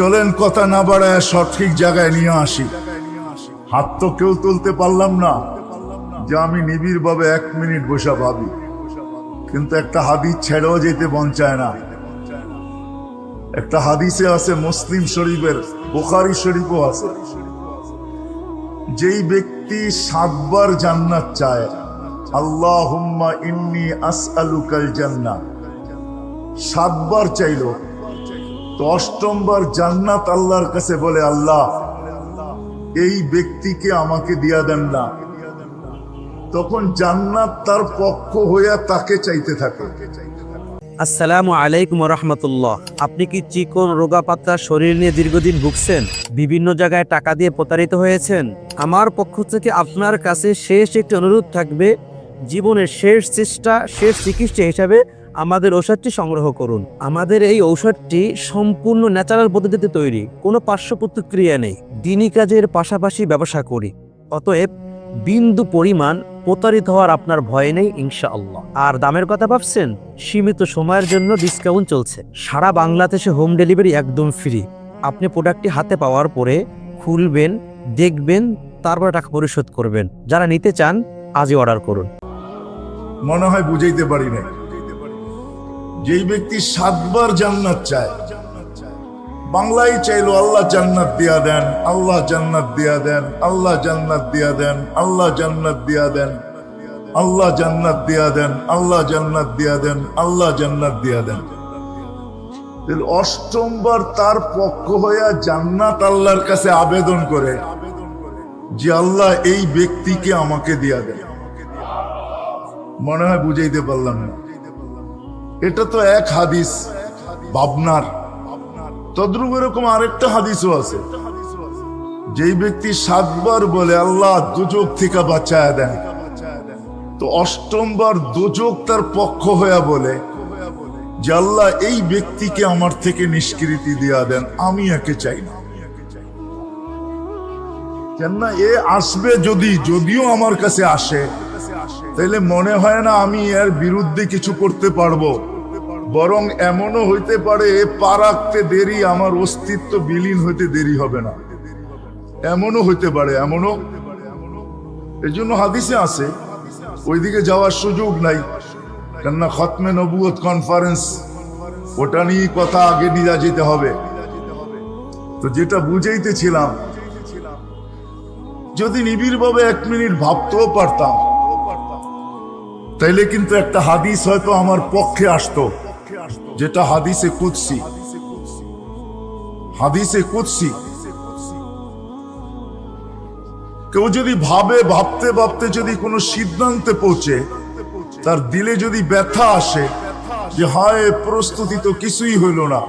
চলেন কথা না বাড়ায় সঠিক জায়গায় নিয়ে আসি। হাত তো কেউ তুলতে পারলাম না যে আমি নিবিড় ভাবে এক মিনিট বসা ভাবি। কিন্তু একটা হাদিস ছেড়েও যেতে মন চায় না। একটা হাদিসে আছে, মুসলিম শরীফের, বুখারি শরীফও আছে। যেই ব্যক্তি সাতবার জান্নাত চায় আল্লাহ ইন্নি আসআলুকাল জান্নাত। সাতবার চাইল তো অষ্টমবার জান্নাত আল্লাহর কাছে বলে, আল্লাহ, এই ব্যক্তিকে আমাকে দিয়া দেন না। তখন জান্নাত তার পক্ষ হইয়া তাকে চাইতে থাকে। আসসালামু আলাইকুম রহমতুল্লাহ আপনি কি চিকন, রোগা পাতলা শরীর নিয়ে দীর্ঘদিন ভুগছেন? বিভিন্ন জায়গায় টাকা দিয়ে প্রতারিত হয়েছেন? আমার পক্ষ থেকে আপনার কাছে শেষ একটি অনুরোধ থাকবে, জীবনের শেষ চেষ্টা, শেষ চিকিৎসা হিসাবে আমাদের ঔষধটি সংগ্রহ করুন। আমাদের এই ঔষধটি সম্পূর্ণ ন্যাচারাল পদ্ধতিতে তৈরি, কোনো পার্শ্ব প্রতিক্রিয়া নেই। দিনই কাজের পাশাপাশি ব্যবসা করি। অতএব, বিন্দু পরিমাণ প্রতারিত হওয়ার আপনার ভয় নেই, ইনশাআল্লাহ। আর দামের কথা ভাবছেন? সীমিত সময়ের জন্য ডিসকাউন্ট চলছে। সারা বাংলাদেশে হোম ডেলিভারি একদম ফ্রি আপনি প্রোডাক্টটি হাতে পাওয়ার পরে খুলবেন, দেখবেন, তারপরে টাকা পরিশোধ করবেন। যারা নিতে চান, আজই অর্ডার করুন। মনে হয় বুঝাইতে পারি নাই। যেই ব্যক্তি সাতবার জান্নাত চায়, বাংলায় চাইলো আল্লাহ জান্নাত দিয়া দেন, আল্লাহ জান্নাত দিয়া দেন, আল্লাহ জান্নাত দিয়া দেন, আল্লাহ জান্নাত দিয়া দেন, আল্লাহ জান্নাত দিয়া দেন, আল্লাহ জান্নাত দিয়া দেন, আল্লাহ জান্নাত দিয়া দেন। অষ্টমবার তার পক্ষ হইয়া জান্নাত আল্লাহর কাছে আবেদন করে যে আল্লাহ এই ব্যক্তিকে আমাকে দিয়া দেন। মনে হয় বুঝাইতে পারলাম না। এটা তো এক হাদিস, ভাবনার। তদ্রুপ এরকম আরেকটা হাদিসও আছে। যেই ব্যক্তি সাতবার বলে, আল্লাহ দুযোগ থেকে বাঁচায় দেন। তো অষ্টমবার দুযোগ তার পক্ষ হইয়া বলে যে, আল্লাহ এই ব্যক্তিকে আমার থেকে নিষ্কৃতি দিয়া দেন, আমি একে চাই না। কেননা এ আসবে যদি, যদিও আমার কাছে আসে, তাইলে মনে হয় না আমি এর বিরুদ্ধে কিছু করতে পারব। বরং এমনও হইতে পারে পা রাখতে দেরি আমার অস্তিত্ব বিলীন হইতে দেরি হবে না। এমনও হইতে পারে, এমনও। এই জন্য হাদিসে আছে, ওইদিকে যাওয়ার সুযোগ নাই। কেননা খতমে নবুয়ত কনফারেন্স ওটা নিয়ে কথা আগে নিয়ে যেতে হবে। তো যেটা বুঝাইতেছিলাম, যদি নিবিড়ভাবে এক মিনিট ভাবতেও পারতাম, তাইলে কিন্তু একটা হাদিস হয়তো আমার পক্ষে আসতো। যেটা হাদিসে কুৎসি হাদিসে কুৎসি কেউ যদি ভাবে, ভাবতে ভাবতে যদি কোনো সিদ্ধান্তে পৌঁছে, তার দিলে যদি ব্যথা আসে, যে হায়, প্রস্তুতি তো কিছুই হইল না।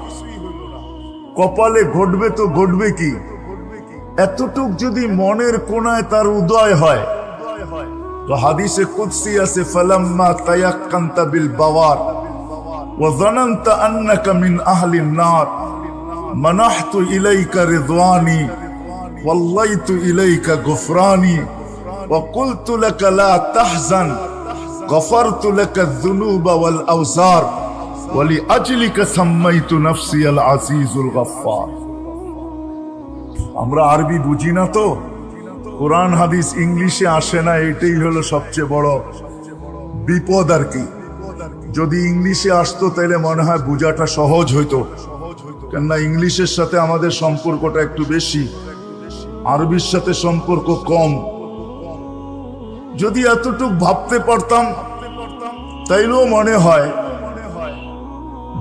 কপালে ঘটবে তো ঘটবে কি? এতটুক যদি মনের কোনায় তার উদয় হয়, তো হাদিসে কুৎসি আছে, ফালাম্মা তায়াক্কান্তা বিল বাওয়ার। وظننت أنك من أهل النار منحت إليك رضواني والليت إليك غفراني وقلت لك لا تحزن غفرت لك الذنوب والأوزار ولأجلك سميت نفسي العزيز الغفار আমরা আরবি বুঝি না তো কোরআন হাদিস ইংলিশে আসে না এটাই হলো সবচেয়ে বড় বিপদ আর কি যদি ইংলিশে আসতো তাহলে মনে হয় বোঝাটা সহজ হইতো। কেননা ইংলিশের সাথে আমাদের সম্পর্কটা একটু বেশি, আরবির সাথে সম্পর্ক কম। যদি এতটুক ভাবতে পারতাম, তাইলেও মনে হয়,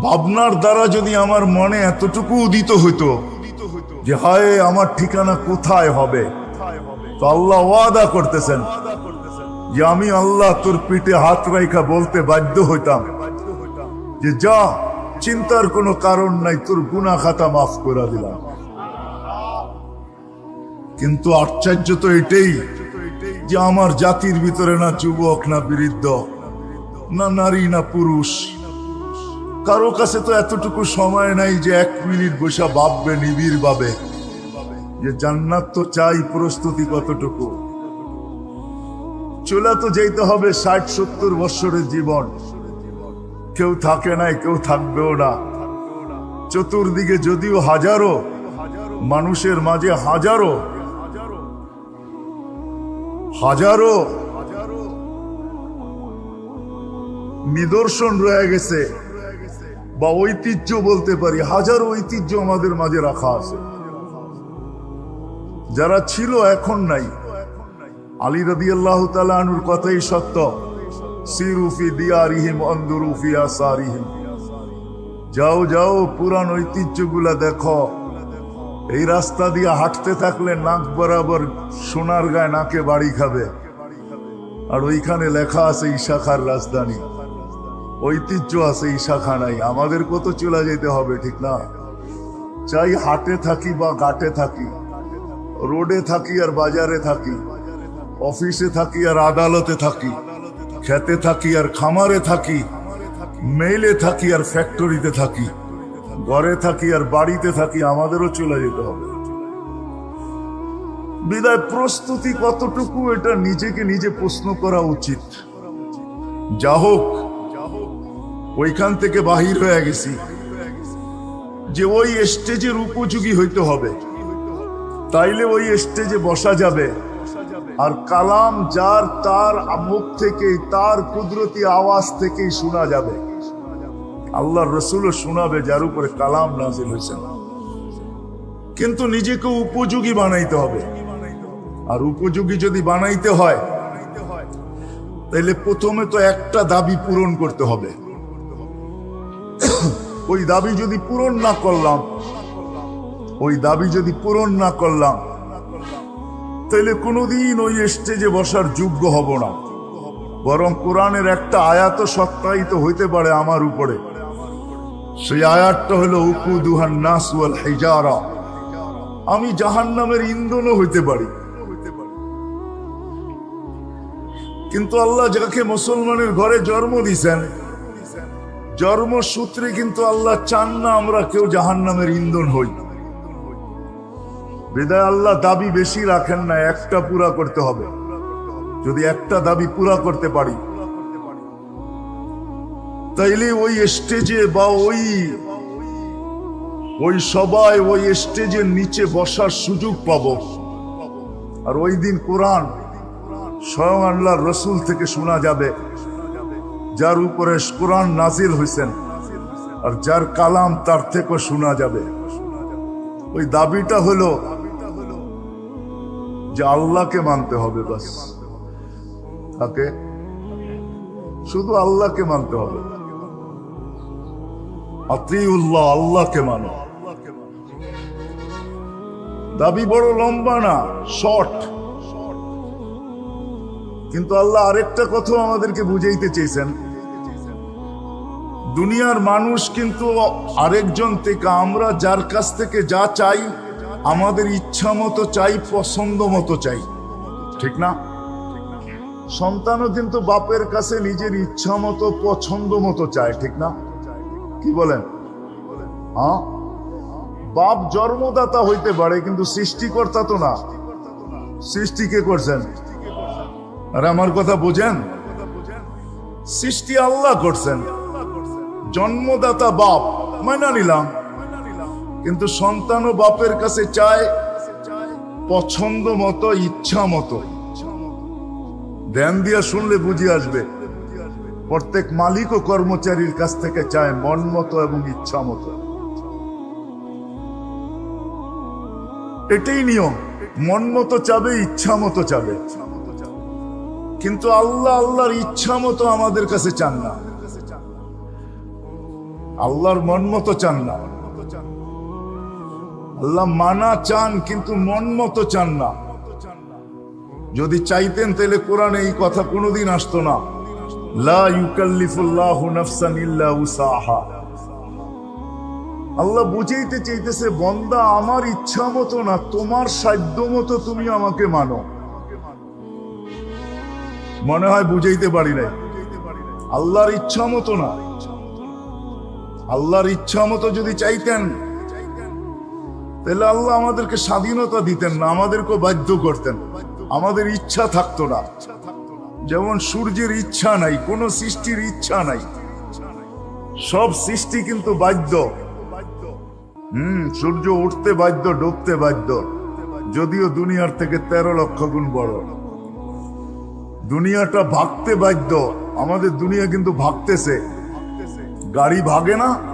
ভাবনার দ্বারা যদি আমার মনে এতটুকু উদিত হইতো, যে হায়, আমার ঠিকানা কোথায় হবে? তো আল্লাহ ওয়াদা করতেছেন যে আমি আল্লাহ তোর পিঠে হাত রাইখা বলতে বাধ্য হইতাম। যে যা, চিন্তার কোনো কারণ নাই, তোর গুনা খাতা মাফ করে দিলাম। কিন্তু আশ্চর্য তো এটাই যে আমার জাতির ভিতরে না যুবক, না বৃদ্ধ, না নারী, না পুরুষ। কারও কাছে তো এতটুকু সময় নাই যে এক মিনিট বসা ভাববে নিবিড় ভাবে যে জান্নাত তো চাই প্রস্তুতি কতটুকু। চলে তো যেতে হবে, ষাট সত্তর বৎসরের জীবন। কেউ থাকে নাই, কেউ থাকবেও না। চতুর্দিকে যদিও হাজারো, মানুষের মাঝে হাজারো হাজারো নিদর্শন রয়ে গেছে, বা ঐতিহ্য বলতে পারি, হাজারো ঐতিহ্য আমাদের মাঝে রাখা আছে। যারা ছিল, এখন নাই। আলী রদি আল্লাহ তালুর কথাই সত্য। সিরুফি দিয়ারিহিম অন্দুরুফি আসারিহিম। যাও যাও, পুরান ঐতিহ্যগুলা দেখো। এই রাস্তা দিয়ে হাঁটতে থাকলে নাক বরাবর সোনার গায়ে নাকে বাড়ি খাবে। আর ওইখানে লেখা আছে ইশাখার রাজধানী। ঐতিহ্য আছে ইশাখা নাই। আমাদের কত চলে যেতে হবে, ঠিক না? চাই হাটে থাকি বা ঘাটে থাকি। রোডে থাকি আর বাজারে থাকি। অফিসে থাকি আর আদালতে থাকি, খেতে থাকি আর খামারে থাকি, মেইলে থাকি আর ফ্যাক্টরিতে থাকি, ঘরে থাকি আর বাড়িতে থাকি, আমাদেরও চলে যেতে হবে। বিদায়, প্রস্তুতি কতটুকু এটা নিজেকে নিজে প্রশ্ন করা উচিত। যা হোক, ওইখান থেকে বাহির হয়ে গেছি যে ওই স্টেজের উপযোগী হইতে হবে। তাইলে ওই স্টেজে বসা যাবে। আর কালাম যার তার মুখ থেকেই, তার কুদরতি আওয়াজ থেকেই শোনা যাবে। আল্লাহ রসুলও শোনাবে যার উপরে কালাম নাজিল হয়েছেন কিন্তু নিজেকে উপযোগী বানাইতে হবে। আর উপযোগী যদি বানাইতে হয় তাহলে প্রথমে তো একটা দাবি পূরণ করতে হবে। ওই দাবি যদি পূরণ না করলাম, ওই দাবি যদি পূরণ না করলাম তাহলে কোনোদিন ওই স্টেজে বসার যোগ্য হব না। বরং কোরআনের একটা আয়াত সত্যায়িত হইতে পারে আমার উপরে। সেই আয়াতটা হলো উকু দুহান নাস ওয়াল হিজারা। আমি জাহান্নামের ইন্ধনও হইতে পারি। কিন্তু আল্লাহ যাকে মুসলমানের ঘরে জন্ম দিছেন, জন্মসূত্রে কিন্তু আল্লাহ চান না আমরা কেউ জাহান্নামের ইন্ধন হই। বিদায় আল্লাহ দাবি বেশি রাখেন না, একটা পুরা করতে হবে। যদি একটা দাবি পুরা করতে পারি, তাইলে ওই স্টেজে বা ওই ওই সবাই ওই স্টেজের নিচে বসার সুযোগ পাব। আর ওই দিন কোরআন স্বয়ং আল্লাহর রসুল থেকে শোনা যাবে, যার উপরে কোরআন নাজিল হয়েছেন আর যার কালাম তার থেকে শোনা যাবে। ওই দাবিটা হলো যে আল্লাহকে মানতে হবে বাস। তাকে? শুধু আল্লাহকে মানতে হবে। আত্রিউল্লাহ আল্লাহকে মানো। দাবি বড় লম্বা না, শর্ট। কিন্তু আল্লাহ আরেকটা কথা আমাদেরকে বুঝাইতে চেয়েছেন। দুনিয়ার মানুষ কিন্তু আরেকজন থেকে আমরা যার কাছ থেকে যা চাই আমাদের ইচ্ছা মতো চাই, পছন্দ মতো চাই। ঠিক না? সন্তানও কিন্তু বাপের কাছে নিজের ইচ্ছা মতো, পছন্দ মতো চায়, ঠিক না? কি বলেন? হ্যাঁ? বাপ জন্মদাতা হইতে পারে, কিন্তু সৃষ্টিকর্তা তো না। সৃষ্টি কে করছেন? আর আমার কথা বোঝেন? সৃষ্টি আল্লাহ করছেন। জন্মদাতা বাপ মানা নিলাম। কিন্তু সন্তান ও বাপের কাছে চায় পছন্দ মতো, ইচ্ছা মতো। ধ্যান দিয়া শুনলে বুঝি আসবে, প্রত্যেক মালিক ও কর্মচারীর কাছ থেকে চায় মন মতো এবং ইচ্ছা মতো। এটাই নিয়ম, মন মতো চাবে, ইচ্ছা মতো চাবে। কিন্তু আল্লাহ আল্লাহর ইচ্ছা মতো আমাদের কাছে চান না। আল্লাহর মন মতো চান না। আল্লাহ মানা চান, কিন্তু মন মতো চান না। যদি চাইতেন তাহলে কোরআনে এই কথা কোনোদিন আসতো না। আল্লাহ বুঝাইতে চাইতেছে, বন্দা, আমার ইচ্ছা মতো না, তোমার সাধ্য মতো তুমি আমাকে মানো। মনে হয় বুঝাইতে পারি নাই। আল্লাহর ইচ্ছা মতো না। আল্লাহর ইচ্ছা মতো যদি চাইতেন তাহলে আল্লাহ আমাদেরকে স্বাধীনতা দিতেন না আমাদেরকে বাধ্য করতেন। আমাদের ইচ্ছা থাকতো না। যেমন সূর্যের ইচ্ছা নাই, কোনো সৃষ্টির ইচ্ছা নাই। সব সৃষ্টি কিন্তু বাধ্য। হুম, সূর্য উঠতে বাধ্য, ডুবতে বাধ্য। যদিও দুনিয়ার থেকে তেরো লক্ষ গুণ বড়। দুনিয়াটা ভাগতে বাধ্য। আমাদের দুনিয়া কিন্তু ভাগতেছে। গাড়ি ভাগে না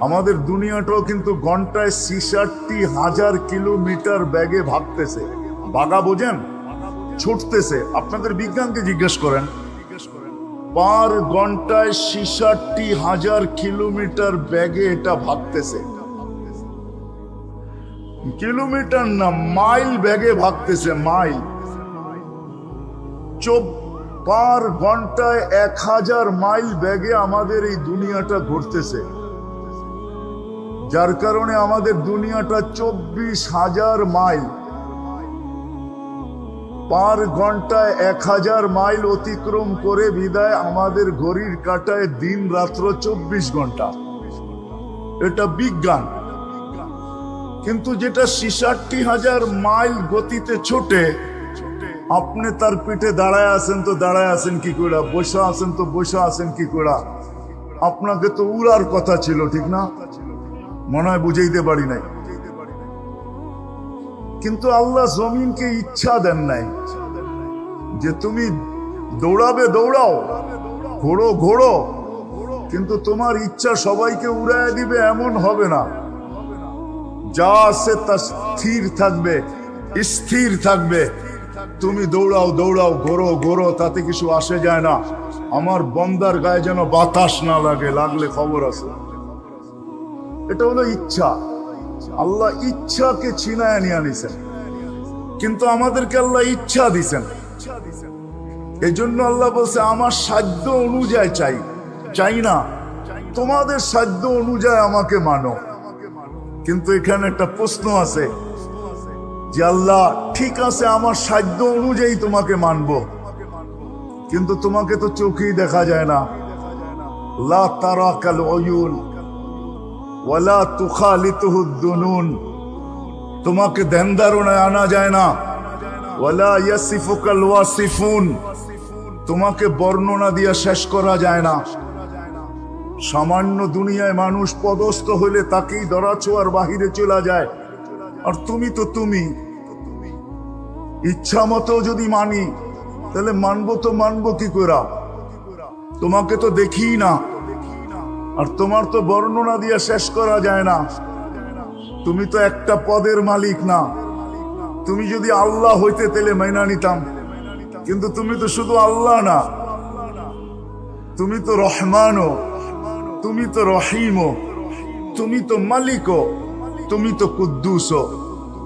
আমাদের দুনিয়াটাও কিন্তু ঘন্টায় ছিষট্টি হাজার কিলোমিটার ব্যাগে ভাগতেছে ভাগা বোঝেন? ছুটতেছে। আপনাদের বিজ্ঞানকে জিজ্ঞেস করেন। পার ঘন্টায় ছিষট্টি হাজার কিলোমিটার ব্যাগে এটা ভাগতেছে কিলোমিটার না, মাইল ব্যাগে ভাগতেছে মাইল। চোপ পার ঘন্টায় এক হাজার মাইল ব্যাগে আমাদের এই দুনিয়াটা ঘুরতেছে। যার কারণে আমাদের দুনিয়াটা চব্বিশ হাজার মাইল। পার ঘন্টায় এক হাজার মাইল অতিক্রম করে বিদায় আমাদের ঘড়ির কাটায় দিন রাত্র চব্বিশ ঘণ্টা। এটা বিজ্ঞান। কিন্তু যেটা ছিষট্টি হাজার মাইল গতিতে ছোটে, আপনি তার পিঠে দাঁড়ায় আছেন তো দাঁড়ায় আছেন কি করে? বসে আছেন তো বসে আছেন কি করে? আপনাকে তো উড়ার কথা ছিল, ঠিক না? মনে হয় বুঝাইতে পারি নাই। কিন্তু আল্লাহ জমিনকে ইচ্ছা দেন নাই যে তুমি দৌড়াবে, দৌড়াও ঘোড়ো ঘোড়ো কিন্তু তোমার ইচ্ছা সবাইকে উড়ায় দিবে এমন হবে না। যা আছে তা স্থির থাকবে স্থির থাকবে। তুমি দৌড়াও দৌড়াও, ঘোরো ঘোরো, তাতে কিছু আসে যায় না। আমার বন্দার গায়ে যেন বাতাস না লাগে, লাগলে খবর আছে। এটা হলো ইচ্ছা। আল্লাহ ইচ্ছাকে ছিনায় নিয়ে আনিছেন। কিন্তু আমাদেরকে আল্লাহ ইচ্ছা দিছেন। এই জন্য আল্লাহ বলছে, আমার সাধ্য অনুযায়ী চাই। চাই না। তোমাদের সাধ্য অনুযায়ী আমাকে মানো। কিন্তু এখানে একটা প্রশ্ন আছে যে, আল্লাহ, ঠিক আছে, আমার সাধ্য অনুযায়ী তোমাকে মানব। কিন্তু তোমাকে তো চোখেই দেখা যায় না। লা তারা কাল অয়ুন। ওয়ালা তুখালিতুহু দুনুন। তোমাকে ধারণায় আনা যায় না। ওয়ালা ইয়াসিফুকাল ওয়াসিফুন। তোমাকে বর্ণনা দিয়ে শেষ করা যায় না। সামান্য দুনিয়ায় মানুষ পদস্থ হলে তাকেই দরাছোয়ার বাহিরে চলে যায়। আর তুমি তো তুমি। ইচ্ছা মতো যদি মানি, তাহলে মানবো তো মানবো কি করে তোমাকে তো দেখি না। আর তোমার তো বর্ণনা দিয়ে শেষ করা যায় না। তুমি তো একটা পদের মালিক না। তুমি যদি আল্লাহ হইতে তেলে মাইনা নিতাম। কিন্তু তুমি তো শুধু আল্লাহ না। তুমি তো রহমানও। তুমি তো রহিমও। তুমি তো মালিকও। তুমি তো কুদ্দুসও।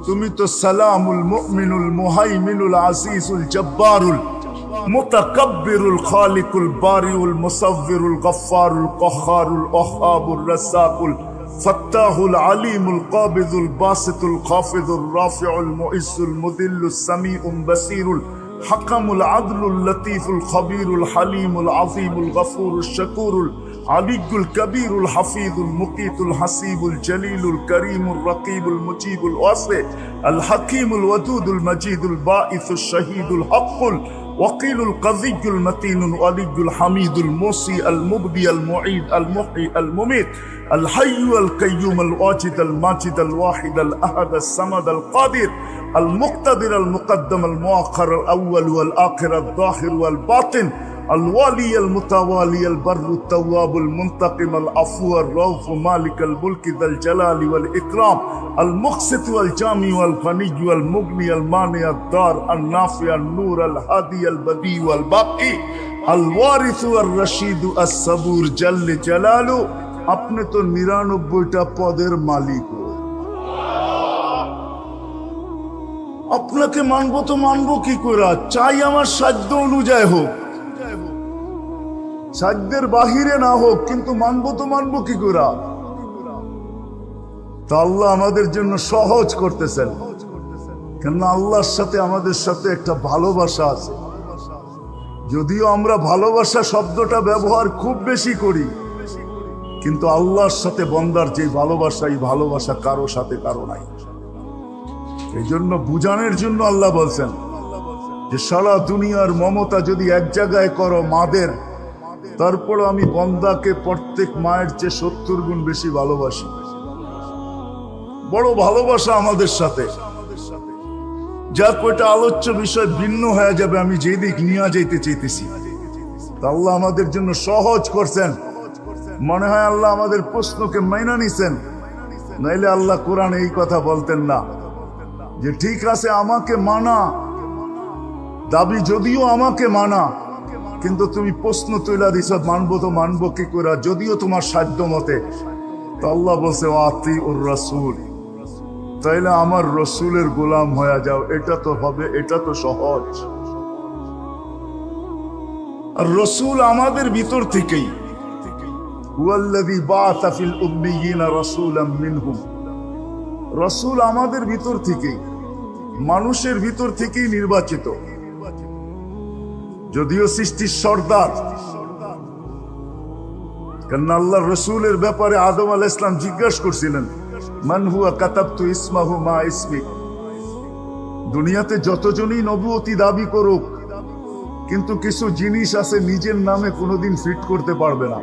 তুমি তো সালামুল মুমিনুল মুহাইমিনুল আসিসুল জব্বারুল। متكبر الخالق البارئ المصور الغفار القهار الأخاب الرساق الفتاح العليم القابض الباسط الخافض الرافع المؤس المذل السميع البصير الحكم العدل اللطيف الخبير الحليم العظيم الغفور الشكور العلي الكبير الحفيظ المقيت الحسيب الجليل الكريم الرقيب المجيب الواسع الحكيم الودود المجيد البائث الشهيد الحق وقيل القذي المتين الولي الحميد الموصي المبدي المعيد المحيي المميت الحي القيوم الواجد الماجد الواحد الأحد الصمد القادر المقتدر المقدم المؤخر الأول والآخر الظاهر والباطن الوالي المتوالي البر التواب المنتقم العفو الرؤوف مالك الملك ذا الجلال والإكرام المقسط والجامي والغني والمغني المانع الدار النافع النور الهادي البدي والباقي الوارث والرشيد الصبور جل جلاله আপনি তো নিরানব্বইটা পদের মালিক আপনাকে মানবো তো মানবো কি করে চাই আমার সাধ্য অনুযায়ী হোক সাধ্যের বাহিরে না হোক, কিন্তু মানবো তো মানবো কি করে? তা আল্লাহ আমাদের জন্য সহজ করতেছেন। কেননা আল্লাহর সাথে আমাদের সাথে একটা ভালোবাসা আছে। যদিও আমরা ভালোবাসা শব্দটা ব্যবহার খুব বেশি করি, কিন্তু আল্লাহর সাথে বন্দার যে ভালোবাসা, এই ভালোবাসা কারও সাথে কারও নাই। এই জন্য বুঝানোর জন্য আল্লাহ বলছেন যে, সারা দুনিয়ার মমতা যদি এক জায়গায় করো, মাদের তারপর আমি বন্দাকে প্রত্যেক মায়ের চেয়ে সত্তর গুণ বেশি ভালোবাসি। বড় ভালোবাসা আমাদের সাথে। যা কয়টা আলোচ্য বিষয় ভিন্ন হয়ে যাবে আমি যেই দিক নিয়ে যাইতে চাইতেছি। আল্লাহ আমাদের জন্য সহজ করছেন। মনে হয় আল্লাহ আমাদের প্রশ্নকে মাইনা নিছেন। নাইলে আল্লাহ কোরআন এই কথা বলতেন না। যে ঠিক আছে আমাকে মানা। দাবি যদিও আমাকে মানা। কিন্তু তুমি প্রশ্ন তুইলা দিছ, মানবো তো মানবো কি করে যদিও তোমার সাধ্য মতে। আল্লাহ বলছে আতি ওর রসুল। তাইলে আমার রসুলের গোলাম হয়ে যাও, এটা তো হবে, এটা তো সহজ। আর রসুল আমাদের ভিতর থেকেই। রসুল আমাদের ভিতর থেকেই, মানুষের ভিতর থেকেই নির্বাচিত। যদিও সৃষ্টির সর্দার। কেন আল্লাহ রসুলের ব্যাপারে আদম আল ইসলাম জিজ্ঞাসা করছিলেন, মান হুয়া কাতাবতু ইসমাহু মা ইসমি? দুনিয়াতে যতজনই নবুয়তি দাবি করুক, কিন্তু কিছু জিনিস আছে নিজের নামে কোনোদিন ফিট করতে পারবে না।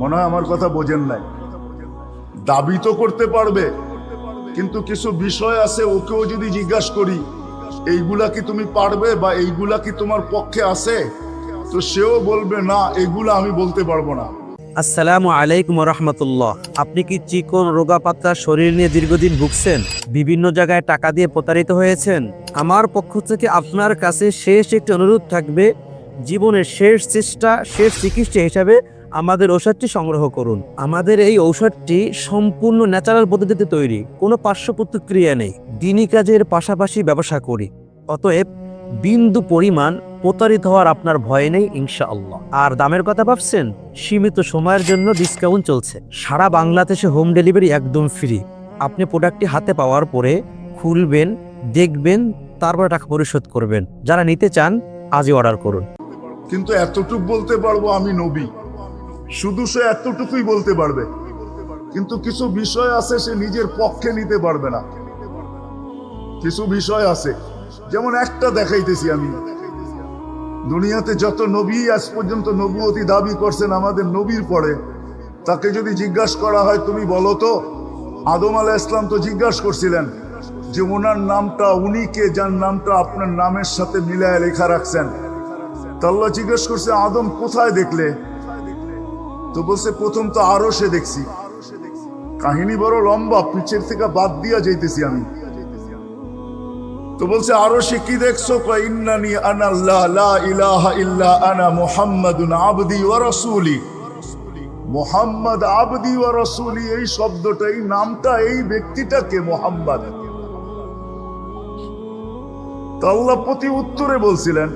মনে হয় আমার কথা বোঝেন নাই। দাবি তো করতে পারবে, কিন্তু কিছু বিষয় আছে ওকেও যদি জিজ্ঞাসা করি এইগুলা কি তুমি পারবে বা এইগুলা কি তোমার পক্ষে আছে? তো সেও বলবে, না, এগুলা আমি বলতে পারব না। আসসালামু আলাইকুম রহমতুল্লাহ আপনি কি চিকন, রোগা শরীর নিয়ে দীর্ঘদিন ভুগছেন? বিভিন্ন জায়গায় টাকা দিয়ে প্রতারিত হয়েছেন? আমার পক্ষ থেকে আপনার কাছে শেষ একটি অনুরোধ থাকবে, জীবনের শেষ চেষ্টা, শেষ চিকিৎসা হিসাবে আমাদের ঔষধটি সংগ্রহ করুন। আমাদের এই ঔষধটি সম্পূর্ণ ন্যাচারাল পদ্ধতিতে তৈরি, কোনো পার্শ্ব প্রতিক্রিয়া নেই। দিনই কাজের পাশাপাশি ব্যবসা করি। অতএব, বিন্দু পরিমাণ প্রতারিত হওয়ার আপনার ভয় নেই, ইনশাআল্লাহ। আর দামের কথা ভাবছেন? সীমিত সময়ের জন্য ডিসকাউন্ট চলছে। সারা বাংলাদেশে হোম ডেলিভারি একদম ফ্রি আপনি প্রোডাক্টটি হাতে পাওয়ার পরে খুলবেন, দেখবেন, তারপর টাকা পরিশোধ করবেন। যারা নিতে চান, আজই অর্ডার করুন। কিন্তু এতটুকু বলতে পারব আমি নবী। শুধু সে এতটুকুই বলতে পারবে। কিন্তু কিছু বিষয় আছে সে নিজের পক্ষে নিতে পারবে না। কিছু বিষয় আছে, যেমন একটা দেখাইতেছি আমি। দুনিয়াতে যত নবী আজ পর্যন্ত নবুয়তি দাবি করছেন আমাদের নবীর পরে, তাকে যদি জিজ্ঞাসা করা হয়, তুমি বলো তো? আদম আলাহ ইসলাম তো জিজ্ঞাসা করছিলেন যে ওনার নামটা, উনি কে যার নামটা আপনার নামের সাথে মিলায় লেখা রাখছেন। তা আল্লাহ জিজ্ঞেস করছে, আদম কোথায় দেখলে? তো বলছে, প্রথম তো আরও সে দেখছি। কাহিনী বড় লম্বা পিছের থেকে বাদ দিয়া যাইতেছি আমি। তো বলছে, আরও সে কি দেখছ? লা আনা আবদি ওয়া মোহাম্মদ আবদি ওয়া এই শব্দটা এই নামটা, এই ব্যক্তিটাকে প্রতি উত্তরে বলছিলেন।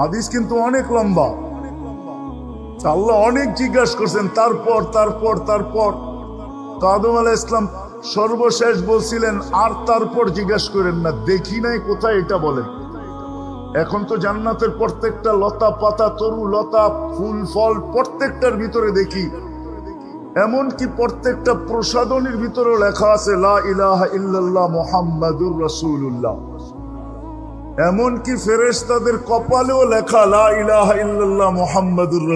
হাদিস কিন্তু অনেক লম্বা। আল্লাহ অনেক জিজ্ঞাসা করছেন, তারপর তারপর তারপর। তো আদম আলাহ ইসলাম সর্বশেষ বলছিলেন, আর তারপর জিজ্ঞাসা করেন না, দেখি নাই কোথায় এটা বলেন এখন তো জান্নাতের প্রত্যেকটা লতা পাতা, তরু লতা, ফুল, ফল প্রত্যেকটার ভিতরে দেখি। এমনকি প্রত্যেকটা প্রসাদনীর ভিতরেও লেখা আছে, লা ইলাহা ইল্লাল্লাহ মুহাম্মাদুর রাসূলুল্লাহ। এমনকি ফেরেশতাদের কপালেও লেখা লা ইলাহা ইল্লাল্লাহ মুহাম্মাদুর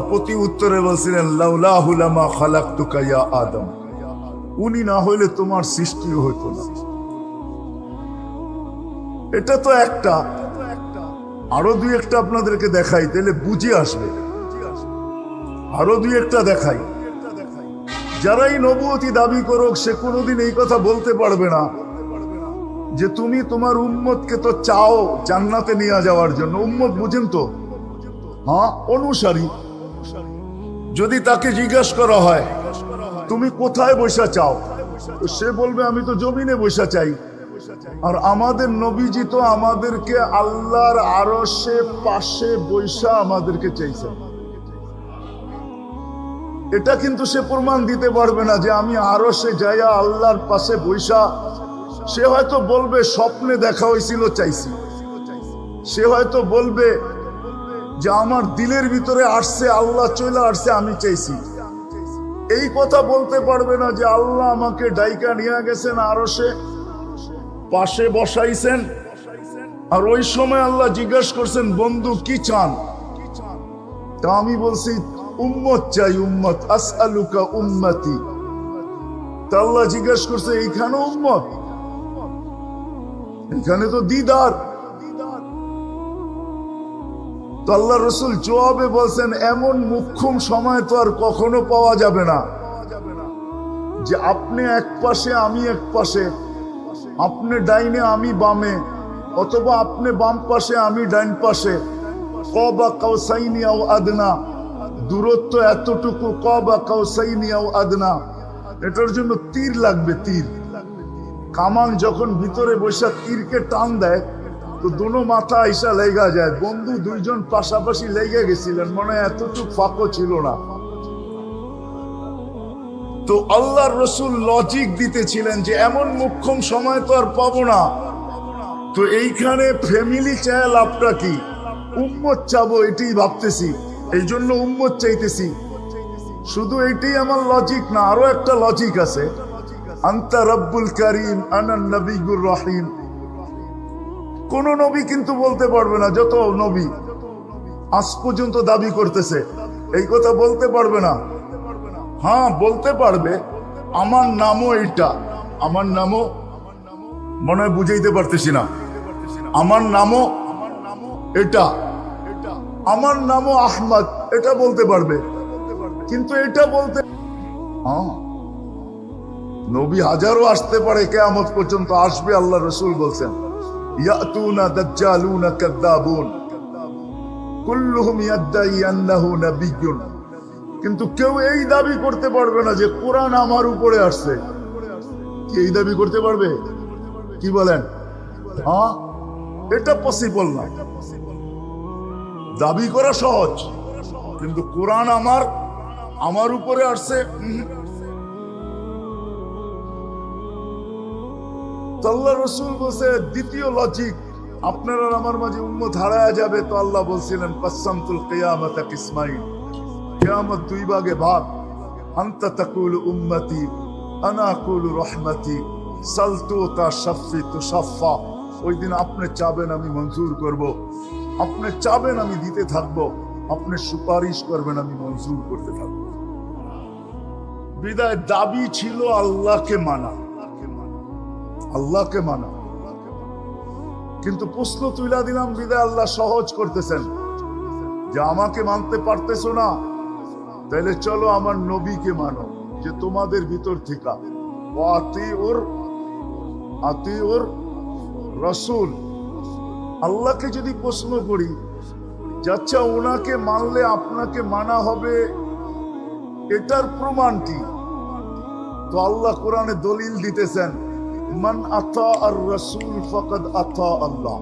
প্রতি উত্তরে বলছিলেন আদম। উনি না হইলে তোমার হইতো না। এটা তো একটা। আরও দুই একটা আপনাদেরকে দেখাই, তাহলে বুঝে আসবে। আরও দুই একটা দেখাই। যারাই নবুয়তি দাবি করুক, সে কোনোদিন এই কথা বলতে পারবে না। যে তুমি তোমার উম্মতকে তো চাও জান্নাতে নিয়ে যাওয়ার জন্য। উম্মত বুঝেন তো? হ্যাঁ অনুসারী। যদি তাকে জিজ্ঞাসা করা হয়, তুমি কোথায় বসা চাও? সে বলবে, আমি তো জমিনে বসা চাই। আর আমাদের নবীজি তো আমাদেরকে আল্লাহর আরশে পাশে বৈশা আমাদেরকে চাইছেন। এটা কিন্তু সে প্রমাণ দিতে পারবে না যে আমি আরশে যাইয়া আল্লাহর পাশে বৈশা সে হয়তো বলবে, স্বপ্নে দেখা হয়েছিল, চাইছি। সে হয়তো বলবে যে, আমার দিলের ভিতরে আসছে, আল্লাহ চলে আসছে, আমি চাইছি। এই কথা বলতে পারবে না যে, আল্লাহ আমাকে ডাইকা নিয়ে গেছেন, আরও সে পাশে বসাইছেন। আর ওই সময় আল্লাহ জিজ্ঞাসা করছেন, বন্ধু, কি চান? তা আমি বলছি, উম্মত চাই, উম্মত। আসআলুকা উম্মতি। তা আল্লাহ জিজ্ঞেস করছে, এইখানে উম্মত? এখানে তো দিদার। তো আল্লাহ রসুল জবাবে বলছেন, এমন মুখ্যম সময় তো আর কখনো পাওয়া যাবে না যে আপনি এক পাশে, আমি এক পাশে, আপনি ডাইনে, আমি বামে, অথবা আপনি বাম পাশে, আমি ডাইন পাশে। কবা কাউসাইনি আও আদনা, দূরত্ব এতটুকু, কবা কাউসাইনি আও আদনা। এটার জন্য তীর লাগবে, তীর। কামান যখন ভিতরে বসে তীরকে টান দেয়, তো দুনো মাথা আইসা লেগা যায়। বন্ধু দুইজন পাশাপাশি লেগে গেছিলেন, মনে এতটুক ফাঁকও ছিল না। তো আল্লাহর রসুল লজিক দিতেছিলেন যে, এমন মুখ্যম সময় তো আর পাবো না। তো এইখানে ফ্যামিলি চায় লাভটা কি? উম্মত চাবো, এটাই ভাবতেছি। এই জন্য উম্মত চাইতেছি। শুধু এইটাই আমার লজিক না, আরও একটা লজিক আছে। আন্তা রব্বুল করিম আনান নবীগুর রহিম। কোন নবী কিন্তু বলতে পারবে না যত নবী আজ পর্যন্ত দাবি করতেছে। এই কথা বলতে পারবে না। হ্যাঁ বলতে পারবে। আমার নামও এইটা। আমার নামও মনে হয় বুঝাইতে পারতেছি না। আমার নামও এটা। আমার নামও আহমদ। এটা বলতে পারবে। কিন্তু এটা বলতে হ্যাঁ। নবী হাজারও আসতে পারে, কেয়ামত পর্যন্ত আসবে, আল্লাহ রসুল বলছেন। কিন্তু কেউ এই দাবি করতে পারবে না যে কোরআন আমার উপরে আসছে। এই দাবি করতে পারবে? কি বলেন? হ্যাঁ? এটা পসিবল না। দাবি করা সহজ, কিন্তু কোরআন আমার আমার উপরে আসছে আল্লাহ রসুল বলছে, দ্বিতীয় লজিক আপনার আমার মাঝে উম্মত হারায়া যাবে। তো আল্লাহ বলছিলেন কাসামতুল কিয়ামত ইসমাইল কিয়ামত দুই ভাগে ভাগ। আন্তা তাকুল উম্মতি, আনা রহমতি, সালতু তা তু ওই দিন আপনি চাবেন আমি মঞ্জুর করব। আপনি চাবেন আমি দিতে থাকব। আপনি সুপারিশ করবেন আমি মঞ্জুর করতে থাকব। বিদায়, দাবি ছিল আল্লাহকে মানা। আল্লাহকে মানো। কিন্তু প্রশ্ন তুইলা দিলাম, বিদায় আল্লাহ সহজ করতেছেন। যে আমাকে মানতে পারতেছো না, তাহলে চলো আমার নবীকে মানো, যে তোমাদের ভিতর থেকে আতি ওর রসুল। আল্লাহকে যদি প্রশ্ন করি যাচ্ছা ওনাকে মানলে আপনাকে মানা হবে, এটার প্রমাণ কি? তো আল্লাহ কোরআনে দলিল দিতেছেন। মান আতা আর রসুল ফকদ আল্লাহ।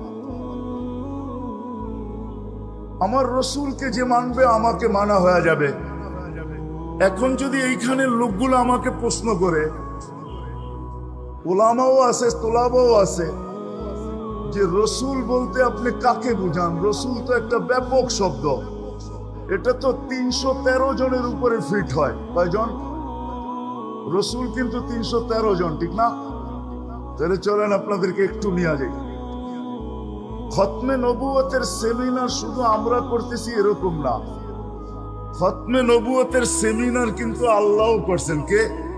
আমার রসুলকে যে মানবে, আমাকে মানা হয়ে যাবে। এখন যদি এইখানে লোকগুলো আমাকে প্রশ্ন করে, ওলামাও আছে, তোলাবাও আছে, যে রসুল বলতে আপনি কাকে বুঝান? রসুল তো একটা ব্যাপক শব্দ। এটা তো তিনশো তেরো জনের উপরে ফিট হয়। কয়জন? রসুল কিন্তু তিনশো তেরো জন, ঠিক না? তাহলে চলেন আপনাদেরকে একটু নিয়ে যাই। খতমে নবুয়তের সেমিনার শুধু আমরা করতেছি এরকম না। খতমে নবুয়তের সেমিনার কিন্তু আল্লাহ করছেন। কে?